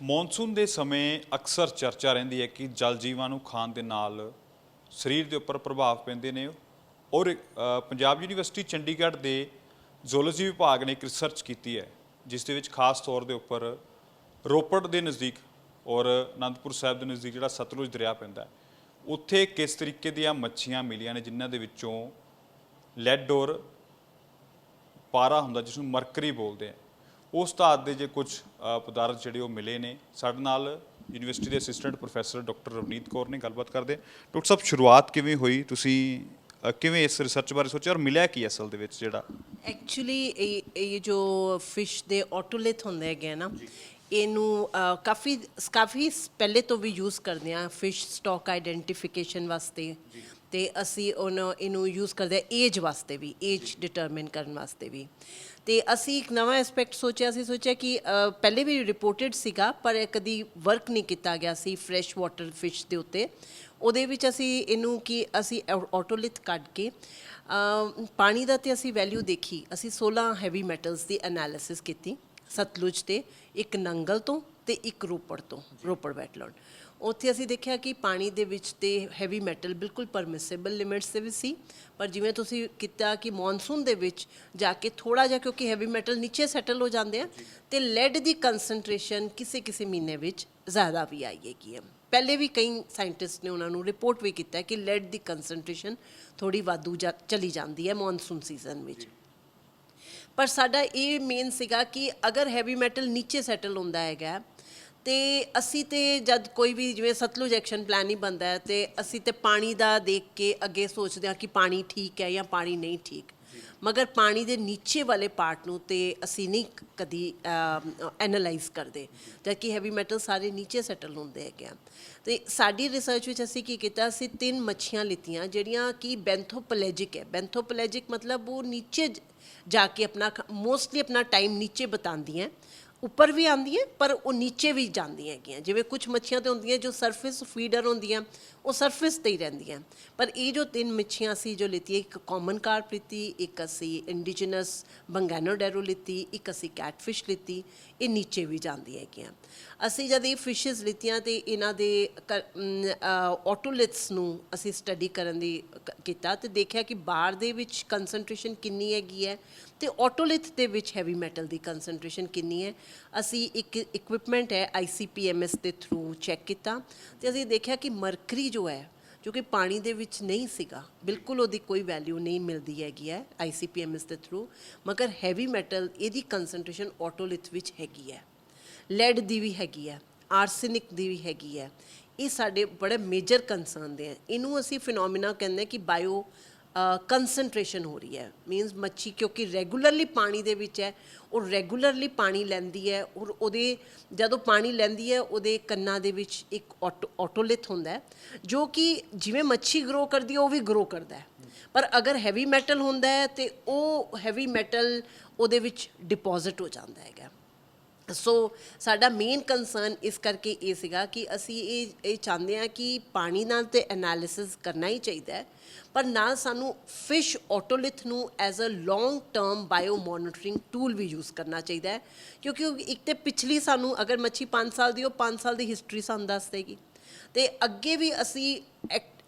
Monsoon ਦੇ ਸਮੇਂ ਅਕਸਰ ਚਰਚਾ ਰਹਿੰਦੀ ਹੈ ਕਿ ਜਲ ਜੀਵਾਂ ਨੂੰ ਖਾਣ ਦੇ ਨਾਲ ਸਰੀਰ ਦੇ ਉੱਪਰ ਪ੍ਰਭਾਵ ਪੈਂਦੇ ਨੇ। ਔਰ ਪੰਜਾਬ ਯੂਨੀਵਰਸਿਟੀ ਚੰਡੀਗੜ੍ਹ ਦੇ ਜ਼ੂਲੋਜੀ ਵਿਭਾਗ ਨੇ ਇੱਕ ਰਿਸਰਚ ਕੀਤੀ ਹੈ, ਜਿਸ ਦੇ ਵਿੱਚ ਖਾਸ ਤੌਰ ਦੇ ਉੱਪਰ ਰੋਪੜ ਦੇ ਨਜ਼ਦੀਕ ਔਰ ਅਨੰਦਪੁਰ ਸਾਹਿਬ ਦੇ ਨਜ਼ਦੀਕ ਜਿਹੜਾ ਸਤਲੁਜ ਦਰਿਆ ਪੈਂਦਾ ਹੈ, ਉੱਥੇ ਕਿਸ ਤਰੀਕੇ ਦੀਆਂ ਮੱਛੀਆਂ ਮਿਲੀਆਂ ਨੇ ਜਿਨ੍ਹਾਂ ਦੇ ਵਿੱਚੋਂ ਲੈਡ ਔਰ ਪਾਰਾ ਹੁੰਦਾ ਜਿਸ ਨੂੰ ਮਰਕਰੀ ਬੋਲਦੇ ਆ। ਉਸ ਧਾਤ ਦੇ ਜੇ ਕੁਝ ਪਦਾਰਥ ਜਿਹੜੇ ਉਹ ਮਿਲੇ ਨੇ। ਸਾਡੇ ਨਾਲ ਯੂਨੀਵਰਸਿਟੀ ਦੇ assistant professor doctor Ravneet Kaur ਨੇ ਗੱਲਬਾਤ ਕਰਦੇ। ਡਾਕਟਰ ਸਾਹਿਬ ਸ਼ੁਰੂਆਤ ਕਿਵੇਂ ਹੋਈ? ਤੁਸੀਂ ਕਿਵੇਂ ਇਸ ਰਿਸਰਚ ਬਾਰੇ ਸੋਚਿਆ ਔਰ ਮਿਲਿਆ ਕੀ ਅਸਲ ਦੇ ਵਿੱਚ ਜਿਹੜਾ? ਐਕਚੁਅਲੀ ਇਹ ਜੋ ਫਿਸ਼ ਦੇ ਆਟੋਲਿਥ ਹੁੰਦੇ ਹੈਗੇ ਨਾ ਇਹਨੂੰ ਅ, ਕਾਫੀ ਕਾਫੀ ਪਹਿਲੇ ਤੋਂ ਵੀ ਯੂਜ਼ ਕਰਦੇ ਆ ਫਿਸ਼ ਸਟਾਕ ਆਈਡੈਂਟੀਫਿਕੇਸ਼ਨ ਵਾਸਤੇ। ਤੇ ਅਸੀਂ ਉਹਨੂੰ ਇਹਨੂੰ ਯੂਜ਼ ਕਰਦੇ ਆ ਏਜ ਵਾਸਤੇ ਵੀ ਏਜ ਡਿਟਰਮਿਨ ਕਰਨ ਵਾਸਤੇ ਵੀ। ਤੇ ਅਸੀਂ ਇੱਕ ਨਵਾਂ ਐਸਪੈਕਟ ਸੋਚਿਆ ਸੀ ਸੋਚਿਆ ਕਿ ਅ, ਪਹਿਲੇ ਵੀ ਰਿਪੋਰਟਡ ਸੀਗਾ ਪਰ ਇਹ ਕਦੀ ਵਰਕ ਨਹੀਂ ਕੀਤਾ ਗਿਆ ਸੀ ਫਰੈਸ਼ ਵਾਟਰ ਫਿਸ਼ ਦੇ ਉੱਤੇ। ਉਹਦੇ ਵਿੱਚ ਅਸੀਂ ਇਹਨੂੰ ਕਿ ਅਸੀਂ ਆਟੋਲਿਥ ਕੱਢ ਕੇ ਪਾਣੀ ਦਾ ਤੇ ਅਸੀਂ ਵੈਲਿਊ ਦੇਖੀ। ਅਸੀਂ 16 ਹੈਵੀ ਮੈਟਲਸ ਦੀ ਐਨਾਲਿਸਿਸ ਕੀਤੀ। ਸਤਲੁਜ ਤੇ ਇੱਕ ਨੰਗਲ ਤੋਂ ਤੇ ਇੱਕ ਰੋਪੜ ਤੋਂ ਰੋਪੜ ਵੈਟਲੈਂਡ ਉੱਥੇ ਅਸੀਂ ਦੇਖਿਆ ਕਿ ਪਾਣੀ ਦੇ ਵਿੱਚ ਤੇ ਹੈਵੀ ਮੈਟਲ ਬਿਲਕੁਲ ਪਰਮਿਸਿਬਲ ਲਿਮਿਟਸ ਦੇ ਵਿੱਚ ਸੀ। ਪਰ ਜਿਵੇਂ ਤੁਸੀਂ ਕੀਤਾ ਕਿ ਮੌਨਸੂਨ ਦੇ ਵਿੱਚ ਜਾ ਕੇ ਥੋੜਾ ਜਿਹਾ ਕਿਉਂਕਿ ਹੈਵੀ ਮੈਟਲ ਨੀਚੇ ਸੈਟਲ ਹੋ ਜਾਂਦੇ ਆ ਤੇ ਲੈਡ ਦੀ ਕਨਸੈਂਟ੍ਰੇਸ਼ਨ ਕਿਸੇ ਕਿਸੇ ਮਹੀਨੇ ਵਿੱਚ ਜ਼ਿਆਦਾ ਵੀ ਆਈ ਹੈਗੀ ਹੈ ਪਹਿਲੇ ਵੀ ਕਈ ਸਾਇੰਟਿਸਟ ਨੇ ਉਹਨਾਂ ਨੂੰ ਰਿਪੋਰਟ ਵੀ ਕੀਤਾ ਕਿ ਲੈਡ ਦੀ ਕਨਸੈਂਟ੍ਰੇਸ਼ਨ ਥੋੜੀ ਵਾਧੂ ਚਲੀ ਜਾਂਦੀ ਹੈ ਮੌਨਸੂਨ ਸੀਜ਼ਨ ਵਿੱਚ। ਪਰ ਸਾਡਾ ਇਹ ਮੇਨ ਸੀਗਾ ਕਿ ਅਗਰ ਹੈਵੀ ਮੈਟਲ ਨੀਚੇ ਸੈਟਲ ਹੁੰਦਾ ਹੈਗਾ ਤੇ ਅਸੀਂ ਤੇ ਜਦ ਕੋਈ ਵੀ ਜਿਵੇਂ ਸਤਲੁਜ ਐਕਸ਼ਨ ਪਲਾਨ ਹੀ ਬੰਦਾ ਹੈ, ਤੇ ਅਸੀਂ ਤੇ ਪਾਣੀ ਦਾ ਦੇਖ ਕੇ ਅੱਗੇ ਸੋਚਦੇ ਹਾਂ ਕਿ ਪਾਣੀ ਠੀਕ ਹੈ ਜਾਂ ਪਾਣੀ ਨਹੀਂ ਠੀਕ। ਮਗਰ ਪਾਣੀ ਦੇ ਨੀਚੇ ਵਾਲੇ ਪਾਰਟ ਨੂੰ ਤੇ ਅਸੀਂ ਨਹੀਂ ਕਦੀ ਐਨਲਾਈਜ਼ ਕਰਦੇ ਜਦਕਿ ਹੈਵੀ ਮੈਟਲ ਸਾਰੇ ਨੀਚੇ ਸੈਟਲ ਹੁੰਦੇ ਹੈਗੇ ਆ। ਤੇ ਸਾਡੀ ਰਿਸਰਚ ਵਿੱਚ ਅਸੀਂ ਕੀ ਕੀਤਾ, ਅਸੀਂ ਤਿੰਨ ਮੱਛੀਆਂ ਲਿੱਤੀਆਂ ਜਿਹੜੀਆਂ ਕਿ ਬੈਂਥੋਪਲੈਜਿਕ ਹੈ। ਬੈਂਥੋਪਲੈਜਿਕ ਮਤਲਬ ਉਹ ਨੀਚੇ ਜਾ ਕੇ ਆਪਣਾ ਮੋਸਟਲੀ ਆਪਣਾ ਟਾਈਮ ਨੀਚੇ ਬਿਤਾਉਂਦੀਆਂ। ਉੱਪਰ ਵੀ ਆਉਂਦੀਆਂ ਪਰ ਉਹ ਨੀਚੇ ਵੀ ਜਾਂਦੀਆਂ ਹੈਗੀਆਂ। ਜਿਵੇਂ ਕੁਝ ਮੱਛੀਆਂ ਤੇ ਹੁੰਦੀਆਂ ਜੋ ਸਰਫੇਸ ਫੀਡਰ ਹੁੰਦੀਆਂ, ਉਹ ਸਰਫੇਸ ਤੇ ਹੀ ਰਹਿੰਦੀਆਂ। ਪਰ ਇਹ ਜੋ ਤਿੰਨ ਮੱਛੀਆਂ ਸੀ, ਜੋ ਲਿੱਤੀ ਇੱਕ ਕਾਮਨ ਕਾਰਪ ਲਿੱਤੀ, ਇੱਕ ਅਸੀਂ ਇੰਡੀਜਨਸ ਬੰਗਾਨੋਡੈਰੋ ਲਿੱਤੀ, ਇੱਕ ਅਸੀਂ ਕੈਟਫਿਸ਼ ਲਿੱਤੀ, ਇਹ ਨੀਚੇ ਵੀ ਜਾਂਦੀਆਂ ਹੈਗੀਆਂ। ਅਸੀਂ ਜਦ ਇਹ ਫਿਸ਼ਸ ਲਿੱਤੀਆਂ ਤੇ ਇਹਨਾਂ ਦੇ ਆਟੋਲਿਥਸ ਨੂੰ ਅਸੀਂ ਸਟੱਡੀ ਕਰਨ ਦੀ ਕੀਤਾ ਤੇ ਦੇਖਿਆ ਕਿ ਬਾਹਰ ਦੇ ਵਿੱਚ ਕਨਸੈਂਟ੍ਰੇਸ਼ਨ ਕਿੰਨੀ ਹੈਗੀ ਹੈ ਤੇ ਆਟੋਲਿਥ ਦੇ ਵਿੱਚ ਹੈਵੀ ਮੈਟਲ ਦੀ ਕਨਸੈਂਟ੍ਰੇਸ਼ਨ ਕਿੰਨੀ ਹੈ? ਅਸੀਂ ਇੱਕ ਇਕਵਿਪਮੈਂਟ ਹੈ ਆਈਸੀਪੀਐਮਐਸ ਦੇ ਥਰੂ ਚੈੱਕ ਕੀਤਾ ਤੇ ਅਸੀਂ ਦੇਖਿਆ ਕਿ ਮਰਕਰੀ ਜੋ ਹੈ, ਜੋ ਕਿ ਪਾਣੀ ਦੇ ਵਿੱਚ ਨਹੀਂ ਸੀਗਾ, ਬਿਲਕੁਲ ਉਹਦੀ ਕੋਈ ਵੈਲਿਊ ਨਹੀਂ ਮਿਲਦੀ ਹੈਗੀ ਹੈ ਆਈਸੀਪੀਐਮਐਸ ਦੇ ਥਰੂ ਮਗਰ ਹੈਵੀ ਮੈਟਲ ਇਹਦੀ ਕਨਸੈਂਟ੍ਰੇਸ਼ਨ ਆਟੋਲਿਥ ਵਿੱਚ ਹੈਗੀ ਹੈ। ਲੈਡ ਦੀ ਵੀ ਹੈਗੀ ਹੈ ਆਰਸੈਨਿਕ ਦੀ ਵੀ ਹੈਗੀ ਹੈ। ਇਹ ਸਾਡੇ ਬੜੇ ਮੇਜਰ ਕੰਸਰਨ ਦੇ ਹੈ। ਇਹਨੂੰ ਅਸੀਂ ਫਿਨੋਮੀਨਾ ਕਹਿੰਦੇ ਕਿ ਬਾਇਓ ਕਨਸੈਂਟ੍ਰੇਸ਼ਨ ਹੋ ਰਹੀ ਹੈ। ਮੀਨਸ ਮੱਛੀ ਕਿਉਂਕਿ ਰੈਗੂਲਰਲੀ ਪਾਣੀ ਦੇ ਵਿੱਚ ਹੈ, ਉਹ ਰੈਗੂਲਰਲੀ ਪਾਣੀ ਲੈਂਦੀ ਹੈ ਔਰ ਉਹਦੇ ਜਦੋਂ ਪਾਣੀ ਲੈਂਦੀ ਹੈ, ਉਹਦੇ ਕੰਨਾਂ ਦੇ ਵਿੱਚ ਇੱਕ ਆਟੋਲਿਥ ਹੁੰਦਾ ਹੈ, ਜੋ ਕਿ ਜਿਵੇਂ ਮੱਛੀ ਗਰੋ ਕਰਦੀ ਹੈ, ਉਹ ਵੀ ਗਰੋ ਕਰਦਾ ਹੈ। ਪਰ ਅਗਰ ਹੈਵੀ ਮੈਟਲ ਹੁੰਦਾ ਹੈ ਤੇ ਉਹ ਹੈਵੀ ਮੈਟਲ ਉਹਦੇ ਵਿੱਚ ਡਿਪੋਜ਼ਿਟ ਹੋ ਜਾਂਦਾ ਹੈਗਾ। ਸੋ ਸਾਡਾ ਮੇਨ ਕੰਸਰਨ ਇਸ ਕਰਕੇ ਇਹ ਸੀਗਾ ਕਿ ਅਸੀਂ ਇਹ ਇਹ ਚਾਹੁੰਦੇ ਹਾਂ ਕਿ ਪਾਣੀ ਨਾਲ ਤੇ ਐਨਾਲਿਸਿਸ ਕਰਨਾ ਹੀ ਚਾਹੀਦਾ ਹੈ। ਪਰ ਨਾਲ ਸਾਨੂੰ ਫਿਸ਼ ਆਟੋਲਿਥ ਨੂੰ as a long term bio monitoring tool we use ਕਰਨਾ ਚਾਹੀਦਾ ਹੈ। ਕਿਉਂਕਿ ਇੱਕ ਤੇ ਪਿਛਲੀ ਸਾਨੂੰ ਅਗਰ ਮੱਛੀ 5 ਸਾਲ ਦੀ, ਉਹ 5 ਸਾਲ ਦੀ ਹਿਸਟਰੀ ਸਾਨੂੰ ਦੱਸ ਦੇਗੀ। ਤੇ ਅੱਗੇ ਵੀ ਅਸੀਂ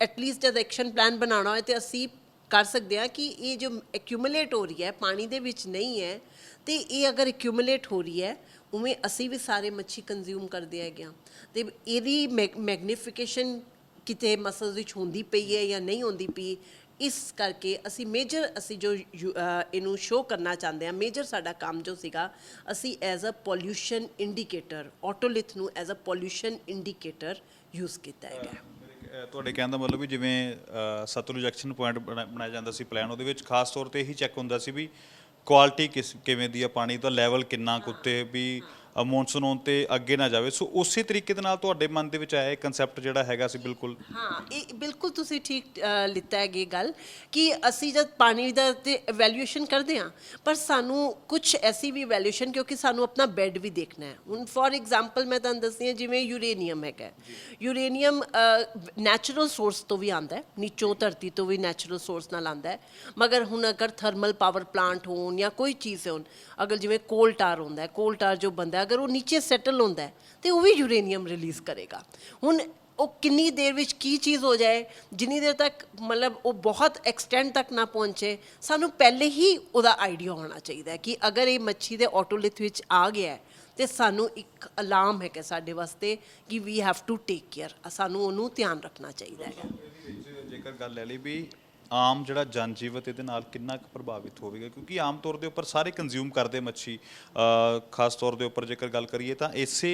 ਐਟਲੀਸਟ ਜਦ ਐਕਸ਼ਨ ਪਲਾਨ ਬਣਾਉਣਾ ਹੋਏ ਤੇ ਅਸੀਂ ਕਰ ਸਕਦੇ ਹਾਂ ਕਿ ਇਹ ਜੋ ਐਕਿਊਮੂਲੇਟ ਹੋ ਰਹੀ ਹੈ, ਪਾਣੀ ਦੇ ਵਿੱਚ ਨਹੀਂ ਹੈ, ਤੇ ਇਹ ਅਗਰ ਐਕਿਊਮੂਲੇਟ ਹੋ ਰਹੀ ਹੈ ਉਵੇਂ ਅਸੀਂ ਵੀ ਸਾਰੇ ਮੱਛੀ ਕੰਜ਼ਿਊਮ ਕਰਦੇ ਹੈਗੇ ਹਾਂ। ਤੇ ਇਹਦੀ ਮੈਗਨੀਫਿਕੇਸ਼ਨ ਕਿਤੇ ਮਸਲਸ ਵਿੱਚ ਹੁੰਦੀ ਪਈ ਹੈ ਜਾਂ ਨਹੀਂ ਹੁੰਦੀ ਪਈ ਇਸ ਕਰਕੇ ਅਸੀਂ ਮੇਜਰ ਅਸੀਂ ਜੋ ਯੂ- ਇਹਨੂੰ ਸ਼ੋ ਕਰਨਾ ਚਾਹੁੰਦੇ ਹਾਂ ਮੇਜਰ ਸਾਡਾ ਕੰਮ ਜੋ ਸੀਗਾ ਅਸੀਂ as a pollution indicator otolith ਨੂੰ as a pollution indicator use ਕੀਤਾ ਹੈਗਾ। ਤੁਹਾਡੇ ਕਹਿਣ ਦਾ ਮਤਲਬ ਵੀ ਜਿਵੇਂ ਅ, ਸਤਲੁਜ ਐਕਸ਼ਨ ਪੁਆਇੰਟ ਬਣਾਇਆ ਜਾਂਦਾ ਸੀ ਪਲਾਨ ਉਹਦੇ ਵਿੱਚ ਖਾਸ ਤੌਰ ਤੇ ਇਹੀ ਚੈੱਕ ਹੁੰਦਾ ਸੀ ਵੀ ਕੁਆਲਿਟੀ ਕਿਸ ਕਿਵੇਂ ਦੀ ਆ ਪਾਣੀ ਦਾ ਲੈਵਲ ਕਿੰਨਾ ਕੁ ਉੱਤੇ ਵੀ ਮੌਨਸੂਨ ਆਉਣ ਤੇ ਅੱਗੇ ਨਾ ਜਾਵੇ। ਸੋ ਉਸੇ ਤਰੀਕੇ ਦੇ ਨਾਲ ਤੁਹਾਡੇ ਮਨ ਦੇ ਵਿੱਚ ਆਇਆ ਇਹ ਕਨਸੈਪਟ ਜਿਹੜਾ ਹੈਗਾ ਸੀ ਬਿਲਕੁਲ। ਹਾਂ, ਇਹ ਬਿਲਕੁਲ ਤੁਸੀਂ ਠੀਕ ਲਿੱਤਾ ਹੈ ਇਹ ਗੱਲ ਕਿ ਅਸੀਂ ਜਦ ਪਾਣੀ ਦਾ ਤੇ ਇਵੈਲੂਏਸ਼ਨ ਕਰਦੇ ਹਾਂ, ਪਰ ਸਾਨੂੰ ਕੁਝ ਐਸੀ ਵੀ ਇਵੈਲੂਏਸ਼ਨ ਕਿਉਂਕਿ ਸਾਨੂੰ ਆਪਣਾ ਬੈੱਡ ਵੀ ਦੇਖਣਾ ਹੈ। ਹੁਣ ਫੋਰ ਐਗਜ਼ਾਮਪਲ ਮੈਂ ਤੁਹਾਨੂੰ ਦੱਸਦੀ ਹਾਂ ਜਿਵੇਂ ਯੂਰੇਨੀਅਮ ਹੈਗਾ ਯੂਰੇਨੀਅਮ ਨੈਚੁਰਲ ਸੋਰਸ ਤੋਂ ਵੀ ਆਂਦਾ ਹੈ, ਨੀਚੋਂ ਧਰਤੀ ਤੋਂ ਵੀ ਨੈਚੁਰਲ ਸੋਰਸ ਨਾਲ ਆਂਦਾ ਹੈ। ਮਗਰ ਹੁਣ ਅਗਰ ਥਰਮਲ ਪਾਵਰ ਪਲਾਂਟ ਹੋਣ ਜਾਂ ਕੋਈ ਚੀਜ਼ ਹੋਣ, ਅਗਰ ਜਿਵੇਂ ਕੋਲ ਟਾਰ ਹੁੰਦਾ ਹੈ ਕੋਲ ਟਾਰ ਜੋ ਬੰਦਾ ਹੈ ਅਗਰ ਉਹ ਨੀਚੇ ਸੈਟਲ ਹੁੰਦਾ ਹੈ, ਤੇ ਉਹ ਵੀ ਯੂਰੇਨੀਅਮ ਰਿਲੀਜ਼ ਕਰੇਗਾ। ਹੁਣ ਉਹ ਕਿੰਨੀ ਦੇਰ ਵਿੱਚ ਕੀ ਚੀਜ਼ ਹੋ ਜਾਏ, ਜਿੰਨੀ ਦੇਰ ਤੱਕ ਮਤਲਬ ਉਹ ਬਹੁਤ ਐਕਸਟੈਂਡ ਤੱਕ ਨਾ ਪਹੁੰਚੇ, ਸਾਨੂੰ ਪਹਿਲੇ ਹੀ ਉਹਦਾ ਆਈਡੀਆ ਹੋਣਾ ਚਾਹੀਦਾ ਕਿ ਅਗਰ ਇਹ ਮੱਛੀ ਦੇ ਆਟੋਲਿਥ ਵਿੱਚ ਆ ਗਿਆ ਹੈ, ਤੇ ਸਾਨੂੰ ਇੱਕ ਅਲਾਰਮ ਹੈ ਕਿ ਸਾਡੇ ਵਾਸਤੇ ਕਿ we have to take care ਸਾਨੂੰ ਉਹਨੂੰ ਧਿਆਨ ਰੱਖਣਾ ਚਾਹੀਦਾ ਹੈ ਜੇਕਰ ਗੱਲ ਲੈ ਲਈ ਵੀ ਆਮ ਜਿਹੜਾ ਜਨਜੀਵਤ ਇਹਦੇ ਨਾਲ ਕਿੰਨਾ ਕੁ ਪ੍ਰਭਾਵਿਤ ਹੋਵੇਗਾ? ਕਿਉਂਕਿ ਆਮ ਤੌਰ ਦੇ ਉੱਪਰ ਸਾਰੇ ਕੰਜ਼ਿਊਮ ਕਰਦੇ ਮੱਛੀ ਖਾਸ ਤੌਰ ਦੇ ਉੱਪਰ ਜੇਕਰ ਗੱਲ ਕਰੀਏ ਤਾਂ ਇਸੇ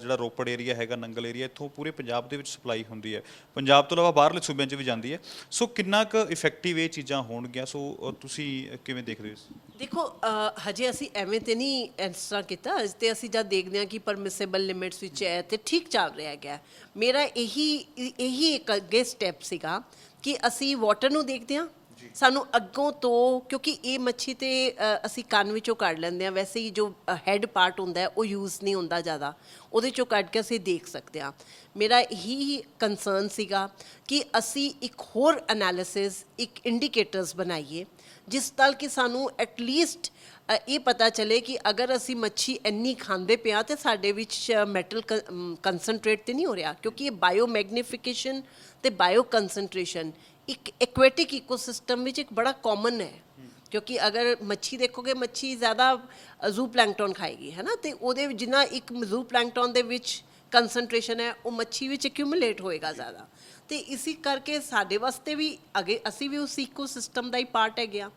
ਜਿਹੜਾ ਰੋਪੜ ਏਰੀਆ ਹੈਗਾ, ਨੰਗਲ ਏਰੀਆ ਇੱਥੋਂ ਪੂਰੇ ਪੰਜਾਬ ਦੇ ਵਿੱਚ ਸਪਲਾਈ ਹੁੰਦੀ ਹੈ। ਪੰਜਾਬ ਤੋਂ ਇਲਾਵਾ ਬਾਹਰਲੇ ਸੂਬਿਆਂ 'ਚ ਵੀ ਜਾਂਦੀ ਹੈ। ਸੋ ਕਿੰਨਾ ਕੁ ਇਫੈਕਟਿਵ ਇਹ ਚੀਜ਼ਾਂ ਹੋਣਗੀਆਂ? ਸੋ ਤੁਸੀਂ ਕਿਵੇਂ ਦੇਖਦੇ ਹੋ ਦੇਖੋ ਹਜੇ ਅਸੀਂ ਐਵੇਂ ਤੇ ਨਹੀਂ ਇਸ ਤਰ੍ਹਾਂ ਕੀਤਾ। ਅਜੇ ਤੇ ਅਸੀਂ ਜਦ ਦੇਖਦੇ ਹਾਂ ਕਿ ਪਰਮਿਸਿਬਲ ਲਿਮਿਟਸ ਵਿੱਚ ਹੈ ਤੇ ਠੀਕ ਚੱਲ ਰਿਹਾ ਹੈਗਾ। ਮੇਰਾ ਇਹੀ ਇਹੀ ਇੱਕ ਅੱਗੇ ਸਟੈਪ ਸੀਗਾ ਕਿ ਅਸੀਂ ਵਾਟਰ ਨੂੰ ਦੇਖਦੇ ਹਾਂ ਸਾਨੂੰ ਅੱਗੋਂ ਤੋਂ ਕਿਉਂਕਿ ਇਹ ਮੱਛੀ ਤੇ ਅ, ਅਸੀਂ ਕੰਨ ਵਿੱਚੋਂ ਕੱਢ ਲੈਂਦੇ ਹਾਂ ਵੈਸੇ ਹੀ ਜੋ ਹੈਡ ਪਾਰਟ ਹੁੰਦਾ ਹੈ ਉਹ ਯੂਜ਼ ਨਹੀਂ ਹੁੰਦਾ ਜ਼ਿਆਦਾ। ਉਹਦੇ ਚੋਂ ਕੱਢ ਕੇ ਅਸੀਂ ਦੇਖ ਸਕਦੇ ਹਾਂ। ਮੇਰਾ ਇਹੀ ਕੰਸਰਨ ਸੀਗਾ ਕਿ ਅਸੀਂ ਇੱਕ ਹੋਰ ਐਨਾਲਿਸਿਸ ਇੱਕ ਇੰਡੀਕੇਟਰਸ ਬਣਾਈਏ। ਜਿਸ ਨਾਲ ਕਿ ਸਾਨੂੰ ਐਟਲੀਸਟ ਇਹ ਪਤਾ ਚਲੇ ਕਿ ਅਗਰ ਅਸੀਂ ਮੱਛੀ ਇੰਨੀ ਖਾਂਦੇ ਪਿਆ ਤੇ ਸਾਡੇ ਵਿੱਚ ਮੈਟਲ ਕਨਸੈਂਟਰੇਟ ਤੇ ਨਹੀਂ ਹੋ ਰਿਹਾ, ਕਿਉਂਕਿ ਇਹ ਬਾਇਓ ਮੈਗਨੀਫਿਕੇਸ਼ਨ ਤੇ ਬਾਇਓ ਕਨਸੈਂਟ੍ਰੇਸ਼ਨ ਇੱਕ ਐਕੁਐਟਿਕ ਇਕੋਸਿਸਟਮ ਵਿੱਚ ਇੱਕ ਬੜਾ ਕਾਮਨ ਹੈ। ਕਿਉਂਕਿ ਅਗਰ ਮੱਛੀ ਦੇਖੋਗੇ, ਮੱਛੀ ਜ਼ਿਆਦਾ ਜ਼ੂ ਪਲੈਂਕਟਨ ਖਾਏਗੀ, ਹੈ ਨਾ? ਤੇ ਉਹਦੇ ਜਿੰਨਾ ਇੱਕ ਜ਼ੂ ਪਲੈਂਕਟਨ ਦੇ ਵਿੱਚ ਕਨਸੈਂਟ੍ਰੇਸ਼ਨ ਹੈ ਉਹ ਮੱਛੀ ਵਿੱਚ ਐਕਿਊਮੂਲੇਟ ਹੋਏਗਾ ਜ਼ਿਆਦਾ। ਤੇ ਇਸੇ ਕਰਕੇ ਸਾਡੇ ਵਾਸਤੇ ਵੀ ਅਗੇ ਅਸੀਂ ਵੀ ਉਸ ਇਕੋਸਿਸਟਮ ਦਾ ਹੀ ਪਾਰਟ ਹੈਗੇ ਆ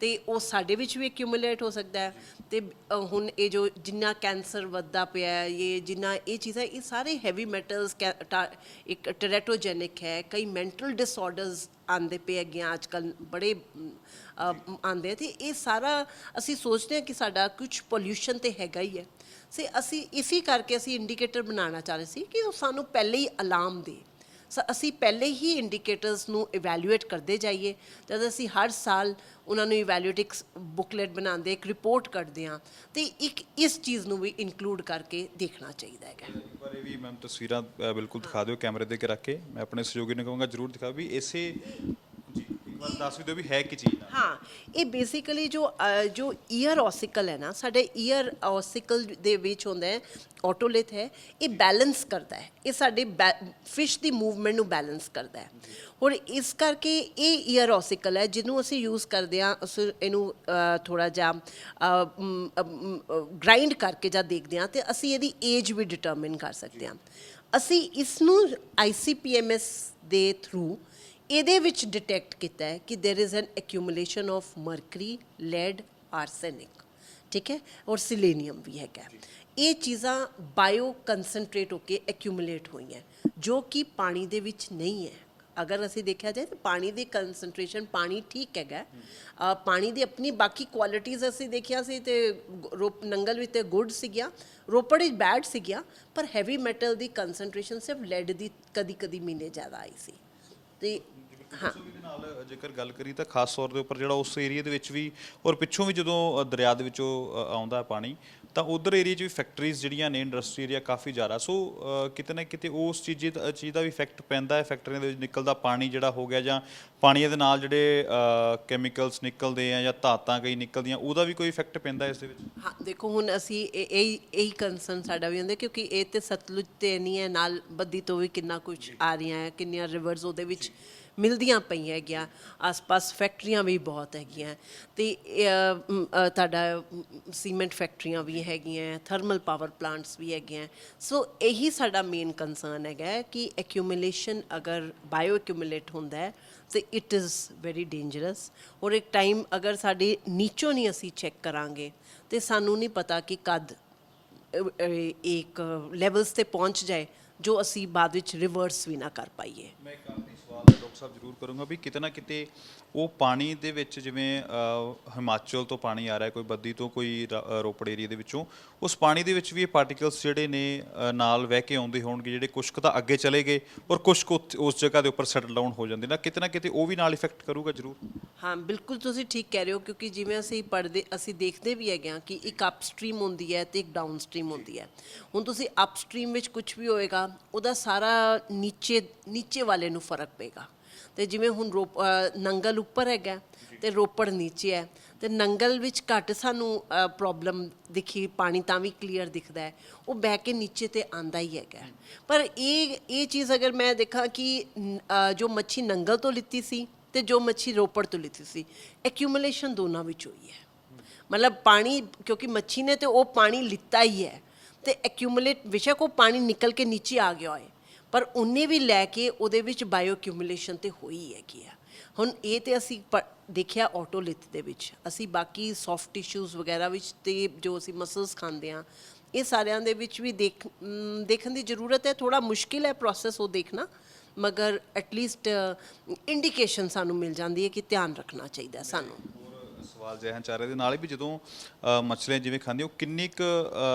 ਤੇ ਉਹ ਸਾਡੇ ਵਿੱਚ ਵੀ ਐਕਿਊਮੂਲੇਟ ਹੋ ਸਕਦਾ ਹੈ। ਤੇ ਅ, ਹੁਣ ਇਹ ਜੋ ਜਿੰਨਾ ਕੈਂਸਰ ਵੱਧਦਾ ਪਿਆ ਹੈ ਇਹ ਜਿੰਨਾ ਇਹ ਚੀਜ਼ਾਂ ਇਹ ਸਾਰੇ ਹੈਵੀ ਮੈਟਲਸ ਇੱਕ ਟੈਰੇਟੋਜੈਨਿਕ ਹੈ। ਕਈ ਮੈਂਟਲ ਡਿਸਆਰਡਰਸ ਆਂਦੇ ਪਏ ਹੈਗੇ ਆ ਅੱਜ ਕੱਲ ਬੜੇ ਆਂਦੇ ਆ। ਤੇ ਇਹ ਸਾਰਾ ਅਸੀਂ ਸੋਚਦੇ ਹਾਂ ਕਿ ਸਾਡਾ ਕੁਝ ਪੋਲਿਊਸ਼ਨ ਤੇ ਹੈਗਾ ਹੀ ਹੈ। ਸੇ ਅਸੀਂ ਇਸੇ ਕਰਕੇ ਅਸੀਂ ਇੰਡੀਕੇਟਰ ਬਣਾਉਣਾ ਚਾਹ ਰਹੇ ਸੀ ਕਿ ਉਹ ਸਾਨੂੰ ਪਹਿਲੇ ਹੀ ਅਲਾਰਮ ਦੇ। ਸ- ਅਸੀਂ ਪਹਿਲੇ ਹੀ ਇੰਡੀਕੇਟਰਸ ਨੂੰ ਇਵੈਲੂਏਟ ਕਰਦੇ ਜਾਈਏ। ਜਦ ਅਸੀਂ ਹਰ ਸਾਲ ਉਹਨਾਂ ਨੂੰ ਇਵੈਲੂਏਟਿਕਸ ਬੁਕਲੇਟ ਬਣਾਉਂਦੇ, ਇੱਕ ਰਿਪੋਰਟ ਕਰਦੇ ਹਾਂ, ਤੇ ਇੱਕ ਇਸ ਚੀਜ਼ ਨੂੰ ਵੀ ਇਨਕਲੂਡ ਕਰਕੇ ਦੇਖਣਾ ਚਾਹੀਦਾ ਹੈਗਾ। ਇੱਕ ਵਾਰ ਇਹ ਵੀ ਮੈਮ ਤਸਵੀਰਾਂ ਬਿਲਕੁਲ ਦਿਖਾ ਦਿਓ ਕੈਮਰੇ ਦੇ ਕੇ ਰੱਖ ਕੇ। ਮੈਂ ਆਪਣੇ ਸਹਿਯੋਗੀ ਨੂੰ ਕਹਾਂਗਾ, ਜਰੂਰ ਦਿਖਾਓ ਵੀ ਇਸੇ ਜੀ ਦੱਸ ਦਿਓ ਵੀ ਹੈ ਕੀ ਚੀਜ਼ ਆ ਹਾਂ ਇਹ ਬੇਸਿਕਲੀ ਜੋ ਅ, ਜੋ ਈਅਰ ਔਸਿਕਲ ਹੈ ਨਾ ਸਾਡੇ ਈਅਰ ਔਸਿਕਲ ਦੇ ਵਿੱਚ ਹੁੰਦਾ ਹੈ ਆਟੋਲਿਥ ਹੈ ਇਹ ਬੈਲੈਂਸ ਕਰਦਾ ਹੈ। ਇਹ ਸਾਡੇ ਫਿਸ਼ ਦੀ ਮੂਵਮੈਂਟ ਨੂੰ ਬੈਲੈਂਸ ਕਰਦਾ ਹੈ। ਹੁਣ ਇਸ ਕਰਕੇ ਇਹ ਈਅਰ ਔਸਿਕਲ ਹੈ ਜਿਹਨੂੰ ਅਸੀਂ ਯੂਜ਼ ਕਰਦੇ ਹਾਂ ਅਸੀਂ ਇਹਨੂੰ ਥੋੜਾ ਜਿਹਾ ਗ੍ਰਾਈਂਡ ਕਰਕੇ ਜਾਂ ਦੇਖਦੇ ਹਾਂ ਤੇ ਅਸੀਂ ਇਹਦੀ ਏਜ ਵੀ ਡਿਟਰਮਿਨ ਕਰ ਸਕਦੇ ਹਾਂ। ਅਸੀਂ ਇਸ ਨੂੰ ਆਈਸੀਪੀਐਮਐਸ ਦੇ ਥਰੂ ਇਹਦੇ ਵਿੱਚ ਡਿਟੈਕਟ ਕੀਤਾ ਹੈ ਕਿ there is an accumulation of mercury lead arsenic ਠੀਕ ਹੈ ਔਰ ਸਿਲੇਨੀਅਮ ਵੀ ਹੈਗਾ ਇਹ ਚੀਜ਼ਾਂ ਬਾਇਓ ਕਨਸੈਂਟਰੇਟ ਹੋ ਕੇ ਐਕਿਊਮੂਲੇਟ ਹੋਈਆਂ ਜੋ ਕਿ ਪਾਣੀ ਦੇ ਵਿੱਚ ਨਹੀਂ ਹੈ ਅਗਰ ਅਸੀਂ ਦੇਖਿਆ ਜਾਏ ਤਾਂ ਪਾਣੀ ਦੀ ਕਨਸੈਂਟ੍ਰੇਸ਼ਨ ਪਾਣੀ ਠੀਕ ਹੈਗਾ ਅ, ਪਾਣੀ ਦੀ ਆਪਣੀ ਬਾਕੀ ਕੁਆਲਿਟੀਆਂ ਅਸੀਂ ਦੇਖਿਆ ਸੀ ਤੇ ਗ- ਰੋਪ ਨੰਗਲ ਵਿੱਚ ਤੇ ਗੁੱਡ ਸੀਗੀਆਂ ਰੋਪੜ ਵਿੱਚ ਬੈਡ ਸੀਗੀਆਂ ਪਰ ਹੈਵੀ ਮੈਟਲ ਦੀ ਕਨਸੈਂਟ੍ਰੇਸ਼ਨ ਸਿਰਫ ਲੈਡ ਦੀ ਕਦੀ ਕਦੀ ਮਹੀਨੇ ਜ਼ਿਆਦਾ ਆਈ ਸੀ ਤੇ ਹਾਂ। ਸੋ ਨਾਲ ਜੇਕਰ ਗੱਲ ਕਰੀ ਤਾਂ ਖਾਸ ਤੌਰ ਦੇ ਉੱਪਰ ਜਿਹੜਾ ਉਸ ਏਰੀਆ ਦੇ ਵਿੱਚ ਵੀ ਔਰ ਪਿੱਛੋਂ ਵੀ ਜਦੋਂ ਦਰਿਆ ਦੇ ਵਿੱਚੋਂ ਆਉਂਦਾ ਹੈ ਪਾਣੀ, ਤਾਂ ਉਧਰ ਏਰੀਆ 'ਚ ਵੀ ਫੈਕਟਰੀਜ਼ ਜਿਹੜੀਆਂ ਨੇ ਇੰਡਸਟਰੀ ਏਰੀਆ ਕਾਫੀ ਜ਼ਿਆਦਾ। ਸੋ ਕਿਤੇ ਨਾ ਕਿਤੇ ਉਸ ਚੀਜ਼ ਚੀਜ਼ ਦਾ ਵੀ ਇਫੈਕਟ ਪੈਂਦਾ ਹੈ ਫੈਕਟਰੀਆਂ ਦੇ ਵਿੱਚ ਨਿਕਲਦਾ ਪਾਣੀ ਜਿਹੜਾ ਹੋ ਗਿਆ ਜਾਂ ਪਾਣੀ ਦੇ ਨਾਲ ਜਿਹੜੇ ਕੈਮੀਕਲਸ ਨਿਕਲਦੇ ਆ ਜਾਂ ਧਾਤਾਂ ਕਈ ਨਿਕਲਦੀਆਂ ਉਹਦਾ ਵੀ ਕੋਈ ਇਫੈਕਟ ਪੈਂਦਾ ਇਸ ਦੇ ਵਿੱਚ? ਹਾਂ ਦੇਖੋ ਹੁਣ ਅਸੀਂ ਇਹ ਇਹ ਇਹੀ ਕੰਸਰਨ ਸਾਡਾ ਵੀ ਹੁੰਦਾ ਕਿਉਂਕਿ ਇਹ ਤੇ ਸਤਲੁਜ ਤੇ ਨਹੀਂ ਹੈ ਨਾਲ ਬੱਦੀ ਤੋਂ ਵੀ ਕਿੰਨਾ ਕੁਝ ਆ ਰਹੀਆਂ ਹੈ ਕਿੰਨੀਆਂ ਰਿਵਰਸ ਉਹਦੇ ਵਿੱਚ ਮਿਲਦੀਆਂ ਪਈਆਂ ਹੈਗੀਆਂ ਆਸ-ਪਾਸ ਫੈਕਟਰੀਆਂ ਵੀ ਬਹੁਤ ਹੈਗੀਆਂ ਤੇ ਤੁਹਾਡਾ ਸੀਮੈਂਟ ਫੈਕਟਰੀਆਂ ਵੀ ਹੈਗੀਆਂ ਥਰਮਲ ਪਾਵਰ ਪਲਾਂਟਸ ਵੀ ਹੈਗੀਆਂ ਸੋ ਇਹੀ ਸਾਡਾ ਮੇਨ ਕੰਸਰਨ ਹੈਗਾ ਕਿ ਐਕਿਊਮੂਲੇਸ਼ਨ ਅਗਰ ਬਾਇਓ ਐਕਿਊਮੂਲੇਟ ਹੁੰਦਾ ਹੈ ਤੇ ਇਟ ਇਜ਼ ਵੈਰੀ ਡੇਂਜਰਸ ਔਰ ਇੱਕ ਟਾਈਮ ਅਗਰ ਸਾਡੇ ਨੀਚੋਂ ਨਹੀਂ ਅਸੀਂ ਚੈੱਕ ਕਰਾਂਗੇ ਤੇ ਸਾਨੂੰ ਨਹੀਂ ਪਤਾ ਕਿ ਕਦ ਇੱਕ ਲੈਵਲਸ ਤੇ ਪਹੁੰਚ ਜਾਏ ਜੋ ਅਸੀਂ ਬਾਅਦ ਵਿੱਚ ਰਿਵਰਸ ਵੀ ਨਾ ਕਰ ਪਾਈਏ ਸਵਾਲ ਡਾਕਟਰ ਸਾਹਿਬ, ਜ਼ਰੂਰ ਕਰੂੰਗਾ ਵੀ ਕਿਤੇ ਨਾ ਕਿਤੇ ਉਹ ਪਾਣੀ ਦੇ ਵਿੱਚ ਜਿਵੇਂ ਹਿਮਾਚਲ ਤੋਂ ਪਾਣੀ ਆ ਰਿਹਾ ਕੋਈ ਬੱਦੀ ਤੋਂ ਕੋਈ ਰ- ਰੋਪੜ ਏਰੀਆ ਦੇ ਵਿੱਚੋਂ, ਉਸ ਪਾਣੀ ਦੇ ਵਿੱਚ ਵੀ ਇਹ ਪਾਰਟੀਕਲਸ ਜਿਹੜੇ ਨੇ ਨਾਲ ਵਹਿ ਕੇ ਆਉਂਦੇ ਹੋਣਗੇ, ਜਿਹੜੇ ਕੁਛ ਕੁ ਤਾਂ ਅੱਗੇ ਚਲੇ ਗਏ ਔਰ ਕੁਛ ਕੁ ਉਸ ਜਗ੍ਹਾ ਦੇ ਉੱਪਰ ਸੈਟਲ ਡਾਊਨ ਹੋ ਜਾਂਦੇ ਨਾ। ਕਿਤੇ ਨਾ ਕਿਤੇ ਉਹ ਵੀ ਨਾਲ ਇਫੈਕਟ ਕਰੂਗਾ ਜ਼ਰੂਰ। ਹਾਂ, ਬਿਲਕੁਲ ਤੁਸੀਂ ਠੀਕ ਕਹਿ ਰਹੇ ਹੋ, ਕਿਉਂਕਿ ਜਿਵੇਂ ਅਸੀਂ ਪੜ੍ਹਦੇ, ਅਸੀਂ ਦੇਖਦੇ ਵੀ ਹੈਗੇ ਹਾਂ ਕਿ ਇੱਕ ਅਪਸਟ੍ਰੀਮ ਹੁੰਦੀ ਹੈ ਤੇ ਇੱਕ ਡਾਊਨਸਟ੍ਰੀਮ ਹੁੰਦੀ ਹੈ। ਹੁਣ ਤੁਸੀਂ ਅਪਸਟ੍ਰੀਮ ਵਿੱਚ ਕੁਝ ਵੀ ਹੋਏਗਾ, ਉਹਦਾ ਸਾਰਾ ਨੀਚੇ ਨੀਚੇ ਵਾਲੇ ਨੂੰ ਫ਼ਰਕ ਪਏਗਾ। ਤੇ ਜਿਵੇਂ ਹੁਣ ਰੋਪ ਨੰਗਲ ਉੱਪਰ ਹੈਗਾ ਤੇ ਰੋਪੜ ਨੀਚੇ ਹੈ। ਤੇ ਨੰਗਲ ਵਿੱਚ ਘੱਟ ਸਾਨੂੰ ਪ੍ਰੋਬਲਮ ਦਿਖੀ, ਪਾਣੀ ਤਾਂ ਵੀ ਕਲੀਅਰ ਦਿਖਦਾ ਹੈ। ਉਹ ਬਹਿ ਕੇ ਨੀਚੇ ਤੇ ਆਂਦਾ ਹੀ ਹੈਗਾ ਪਰ ਇਹ ਇਹ ਚੀਜ਼ ਅਗਰ ਮੈਂ ਦੇਖਾਂ ਕਿ ਜੋ ਮੱਛੀ ਨੰਗਲ ਤੋਂ ਲਿੱਤੀ ਸੀ ਤੇ ਜੋ ਮੱਛੀ ਰੋਪੜ ਤੋਂ ਲਿੱਤੀ ਸੀ। ਐਕਿਊਮੂਲੇਸ਼ਨ ਦੋਨਾਂ ਵਿੱਚ ਹੋਈ ਹੈ। ਮਤਲਬ ਪਾਣੀ, ਕਿਉਂਕਿ ਮੱਛੀ ਨੇ ਤੇ ਉਹ ਪਾਣੀ ਲਿੱਤਾ ਹੀ ਹੈ। ਤੇ ਐਕਿਊਮੂਲੇਟ ਬੇਸ਼ੱਕ ਉਹ ਪਾਣੀ ਨਿਕਲ ਕੇ ਨੀਚੇ ਆ ਗਿਆ ਹੋਏ, ਪਰ ਉਹਨੇ ਵੀ ਲੈ ਕੇ ਉਹਦੇ ਵਿੱਚ ਬਾਇਓ ਐਕਿਊਮੂਲੇਸ਼ਨ ਤੇ ਹੋਈ ਹੈਗੀ ਆ। ਹੁਣ ਇਹ ਤੇ ਅਸੀਂ ਪ- ਦੇਖਿਆ ਆਟੋਲਿਥ ਦੇ ਵਿੱਚ। ਅਸੀਂ ਬਾਕੀ ਸੌਫਟ ਟਿਸ਼ੂਜ਼ ਵਗੈਰਾ ਵਿੱਚ ਤੇ ਜੋ ਅਸੀਂ ਮਸਲਸ ਖਾਂਦੇ ਆ ਇਹ ਸਾਰਿਆਂ ਦੇ ਵਿੱਚ ਵੀ ਦੇਖ ਦੇਖਣ ਦੀ ਜ਼ਰੂਰਤ ਹੈ। ਥੋੜਾ ਮੁਸ਼ਕਿਲ ਹੈ ਪ੍ਰੋਸੈਸ ਉਹ ਦੇਖਣਾ। ਮਗਰ ਐਟਲੀਸਟ ਇੰਡੀਕੇਸ਼ਨ ਸਾਨੂੰ ਮਿਲ ਜਾਂਦੀ ਹੈ ਕਿ ਧਿਆਨ ਰੱਖਣਾ ਚਾਹੀਦਾ ਸਾਨੂੰ। ਸਵਾਲ ਜਹਨ ਚਾਰੇ ਦੇ ਨਾਲ ਹੀ ਵੀ ਜਦੋਂ ਮੱਛਲੀਆਂ ਜਿਵੇਂ ਖਾਂਦੀਆਂ ਉਹ ਕਿੰਨੀ ਕੁ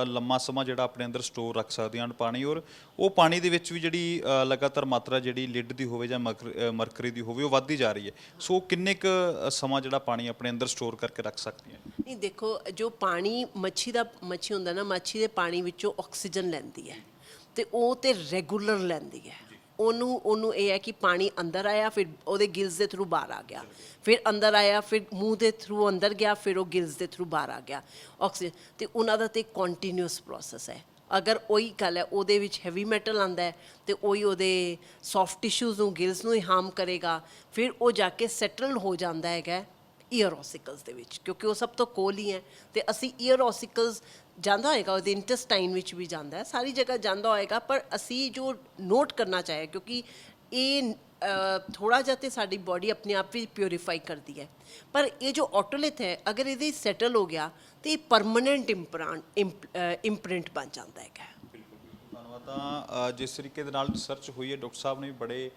ਲੰਮਾ ਸਮਾਂ ਜਿਹੜਾ ਆਪਣੇ ਅੰਦਰ ਸਟੋਰ ਰੱਖ ਸਕਦੀਆਂ ਹਨ ਪਾਣੀ? ਔਰ ਉਹ ਪਾਣੀ ਦੇ ਵਿੱਚ ਵੀ ਜਿਹੜੀ ਲਗਾਤਾਰ ਮਾਤਰਾ ਜਿਹੜੀ ਲਿਡ ਦੀ ਹੋਵੇ ਜਾਂ ਮਰਕਰੀ ਦੀ ਹੋਵੇ ਉਹ ਵੱਧਦੀ ਜਾ ਰਹੀ ਹੈ। ਸੋ ਕਿੰਨੇ ਕੁ ਸਮਾਂ ਜਿਹੜਾ ਪਾਣੀ ਆਪਣੇ ਅੰਦਰ ਸਟੋਰ ਕਰਕੇ ਰੱਖ ਸਕਦੀਆਂ ਨਹੀਂ ਦੇਖੋ ਜੋ ਪਾਣੀ ਮੱਛੀ ਦਾ ਮੱਛੀ ਹੁੰਦਾ ਨਾ ਮੱਛੀ ਦੇ ਪਾਣੀ ਵਿੱਚੋਂ ਆਕਸੀਜਨ ਲੈਂਦੀ ਹੈ ਤੇ ਉਹ ਤੇ ਰੈਗੂਲਰ ਲੈਂਦੀ ਹੈ। ਉਹਨੂੰ ਉਹਨੂੰ ਇਹ ਹੈ ਕਿ ਪਾਣੀ ਅੰਦਰ ਆਇਆ, ਫਿਰ ਉਹਦੇ ਗਿਲਸ ਦੇ ਥਰੂ ਬਾਹਰ ਆ ਗਿਆ। ਫਿਰ ਅੰਦਰ ਆਇਆ, ਫਿਰ ਮੂੰਹ ਦੇ ਥਰੂ ਅੰਦਰ ਗਿਆ, ਫਿਰ ਉਹ ਗਿਲਸ ਦੇ ਥਰੂ ਬਾਹਰ ਆ ਗਿਆ। ਆਕਸੀਜਨ ਤੇ ਉਹਨਾਂ ਦਾ ਤੇ ਕੰਟੀਨਿਊਸ ਪ੍ਰੋਸੈਸ ਹੈ। ਅਗਰ ਉਹੀ ਗੱਲ ਹੈ, ਉਹਦੇ ਵਿੱਚ ਹੈਵੀ ਮੈਟਲ ਆਂਦਾ ਹੈ, ਤੇ ਉਹੀ ਉਹਦੇ ਸੌਫਟ ਟਿਸ਼ੂਜ਼ ਨੂੰ, ਗਿਲਸ ਨੂੰ ਹੀ ਹਾਰਮ ਕਰੇਗਾ। ਫਿਰ ਉਹ ਜਾ ਕੇ ਸੈਟਲ ਹੋ ਜਾਂਦਾ ਹੈਗਾ। ਈਅਰ ਔਸਿਕਲਸ ਦੇ ਵਿੱਚ, ਕਿਉਂਕਿ ਉਹ ਸਭ ਤੋਂ ਕੋਲ ਹੀ ਹੈ। ਤੇ ਅਸੀਂ ਈਅਰ ਔਸਿਕਲਸ ਜਾਂਦਾ ਹੋਏਗਾ, ਉਹਦੇ ਇੰਟੈਸਟਾਈਨ ਵਿੱਚ ਵੀ ਜਾਂਦਾ ਹੈ। ਸਾਰੀ ਜਗ੍ਹਾ ਜਾਂਦਾ ਹੋਏਗਾ, ਪਰ ਅਸੀਂ ਜੋ ਨੋਟ ਕਰਨਾ ਚਾਹੇ, ਕਿਉਂਕਿ ਇਹ ਥੋੜਾ ਜਿਹਾ ਤੇ ਸਾਡੀ ਬਾਡੀ ਆਪਣੇ ਆਪ ਵੀ ਪਿਉਰੀਫਾਈ ਕਰਦੀ ਹੈ। ਪਰ ਇਹ ਜੋ ਆਟੋਲਿਥ ਹੈ, ਅਗਰ ਇਹਦੇ ਸੈਟਲ ਹੋ ਗਿਆ, ਤੇ ਇਹ ਪਰਮਨੈਂਟ ਇੰਪ੍ਰਾਂਟ ਇੰਪ੍ਰਿੰਟ ਬਣ ਜਾਂਦਾ ਹੈਗਾ। ਧੰਨਵਾਦ ਤਾਂ ਜਿਸ ਤਰੀਕੇ ਦੇ ਨਾਲ ਰਿਸਰਚ ਹੋਈ ਹੈ, ਡਾਕਟਰ ਸਾਹਿਬ ਨੇ ਬੜੇ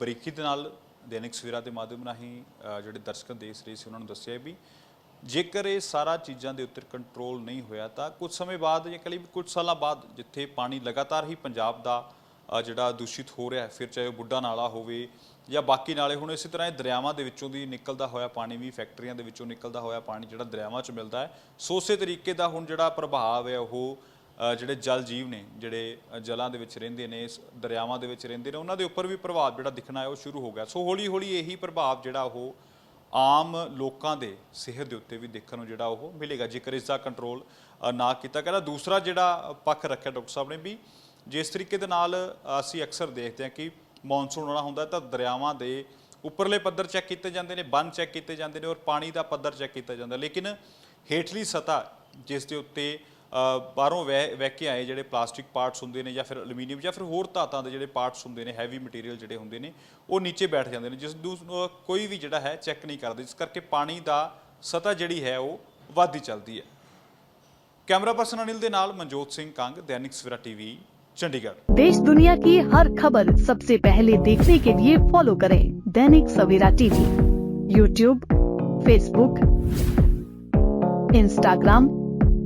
ਬਰੀਕੀ ਦੇ ਨਾਲ ਦੈਨਿਕ ਸਵੇਰਾ ਦੇ ਮਾਧਿਅਮ ਰਾਹੀਂ ਜਿਹੜੇ ਦਰਸ਼ਕ ਦੇਖ ਰਹੇ ਸੀ ਉਹਨਾਂ ਨੂੰ ਦੱਸਿਆ ਵੀ ਜੇਕਰ ਇਹ ਸਾਰਾ ਚੀਜ਼ਾਂ ਦੇ ਉੱਤੇ ਕੰਟਰੋਲ ਨਹੀਂ ਹੋਇਆ ਤਾਂ ਕੁਝ ਸਮੇਂ ਬਾਅਦ ਜਾਂ ਕਲੀ ਕੁਝ ਸਾਲਾਂ ਬਾਅਦ ਜਿੱਥੇ ਪਾਣੀ ਲਗਾਤਾਰ ਹੀ ਪੰਜਾਬ ਦਾ ਜਿਹੜਾ ਦੂਸ਼ਿਤ ਹੋ ਰਿਹਾ, ਫਿਰ ਚਾਹੇ ਉਹ ਬੁੱਢਾ ਨਾਲਾ ਹੋਵੇ ਜਾਂ ਬਾਕੀ ਨਾਲੇ, ਹੁਣ ਇਸੇ ਤਰ੍ਹਾਂ ਇਹ ਦਰਿਆਵਾਂ ਦੇ ਵਿੱਚੋਂ ਦੀ ਨਿਕਲਦਾ ਹੋਇਆ ਪਾਣੀ ਵੀ ਫੈਕਟਰੀਆਂ ਦੇ ਵਿੱਚੋਂ ਨਿਕਲਦਾ ਹੋਇਆ ਪਾਣੀ ਜਿਹੜਾ ਦਰਿਆਵਾਂ 'ਚ ਮਿਲਦਾ ਹੈ, ਸੋ ਉਸੇ ਤਰੀਕੇ ਦਾ ਹੁਣ ਜਿਹੜਾ ਪ੍ਰਭਾਵ ਹੈ ਉਹ ਜਿਹੜੇ ਜਲ ਜੀਵ ਨੇ, ਜਿਹੜੇ ਜਲਾਂ ਦੇ ਵਿੱਚ ਰਹਿੰਦੇ ਨੇ ਇਸ ਦਰਿਆਵਾਂ ਦੇ ਵਿੱਚ ਰਹਿੰਦੇ ਨੇ, ਉਹਨਾਂ ਦੇ ਉੱਪਰ ਵੀ ਪ੍ਰਭਾਵ ਜਿਹੜਾ ਦਿਖਣਾ ਹੈ, ਉਹ ਸ਼ੁਰੂ ਹੋ ਗਿਆ। ਸੋ ਹੌਲੀ ਹੌਲੀ ਇਹੀ ਪ੍ਰਭਾਵ ਜਿਹੜਾ ਉਹ ਆਮ ਲੋਕਾਂ ਦੇ ਸਿਹਤ ਦੇ ਉੱਤੇ ਵੀ ਦੇਖਣ ਨੂੰ ਜਿਹੜਾ ਉਹ ਮਿਲੇਗਾ, ਜੇਕਰ ਇਸ ਦਾ ਕੰਟਰੋਲ ਨਾ ਕੀਤਾ ਕਹਿੰਦਾ ਦੂਸਰਾ ਜਿਹੜਾ ਪੱਖ ਰੱਖਿਆ ਡਾਕਟਰ ਸਾਹਿਬ ਨੇ ਵੀ, ਜਿਸ ਤਰੀਕੇ ਦੇ ਨਾਲ ਅਸੀਂ ਅਕਸਰ ਦੇਖਦੇ ਹਾਂ ਕਿ ਮੌਨਸੂਨ ਆਉਣਾ ਹੁੰਦਾ ਤਾਂ ਦਰਿਆਵਾਂ ਦੇ ਉੱਪਰਲੇ ਪੱਧਰ ਚੈੱਕ ਕੀਤੇ ਜਾਂਦੇ ਨੇ ਬੰਨ ਚੈੱਕ ਕੀਤੇ ਜਾਂਦੇ ਨੇ ਔਰ ਪਾਣੀ ਦਾ ਪੱਧਰ ਚੈੱਕ ਕੀਤਾ ਜਾਂਦਾ। ਲੇਕਿਨ ਹੇਠਲੀ ਸਤ੍ਹਾ, ਜਿਸ ਦੇ ਉੱਤੇ ਬਾਹਰੋਂ ਵਹਿ ਵਹਿ ਕੇ ਆਏ ਜਿਹੜੇ ਪਲਾਸਟਿਕ ਪਾਰਟਸ ਹੁੰਦੇ ਨੇ ਜਾਂ ਫਿਰ ਐਲੂਮੀਨੀਅਮ ਜਾਂ ਫਿਰ ਹੋਰ ਧਾਤਾਂ ਦੇ ਜਿਹੜੇ ਪਾਰਟਸ ਹੁੰਦੇ ਨੇ ਹੈਵੀ ਮਟੀਰੀਅਲ ਜਿਹੜੇ ਹੁੰਦੇ ਨੇ ਉਹ ਨੀਚੇ ਬੈਠ ਜਾਂਦੇ ਨੇ ਜਿਸ ਨੂੰ ਅ, ਕੋਈ ਵੀ ਜਿਹੜਾ ਹੈ ਚੈੱਕ ਨਹੀਂ ਕਰਦਾ ਇਸ ਕਰਕੇ ਪਾਣੀ ਦਾ ਸਤ੍ਹਾ ਜਿਹੜੀ ਹੈ ਉਹ ਵੱਧਦੀ ਚੱਲਦੀ ਹੈ ਕੈਮਰਾ ਪਰਸਨ ਅਨਿਲ ਦੇ ਨਾਲ ਮਨਜੋਤ ਸਿੰਘ ਕੰਗ ਦੈਨਿਕ ਸਵੇਰਾ ਟੀਵੀ ਚੰਡੀਗੜ੍ਹ देश दुनिया की हर खबर सबसे पहले देखने के लिए फॉलो करें Dainik Savera TV YouTube Facebook Instagram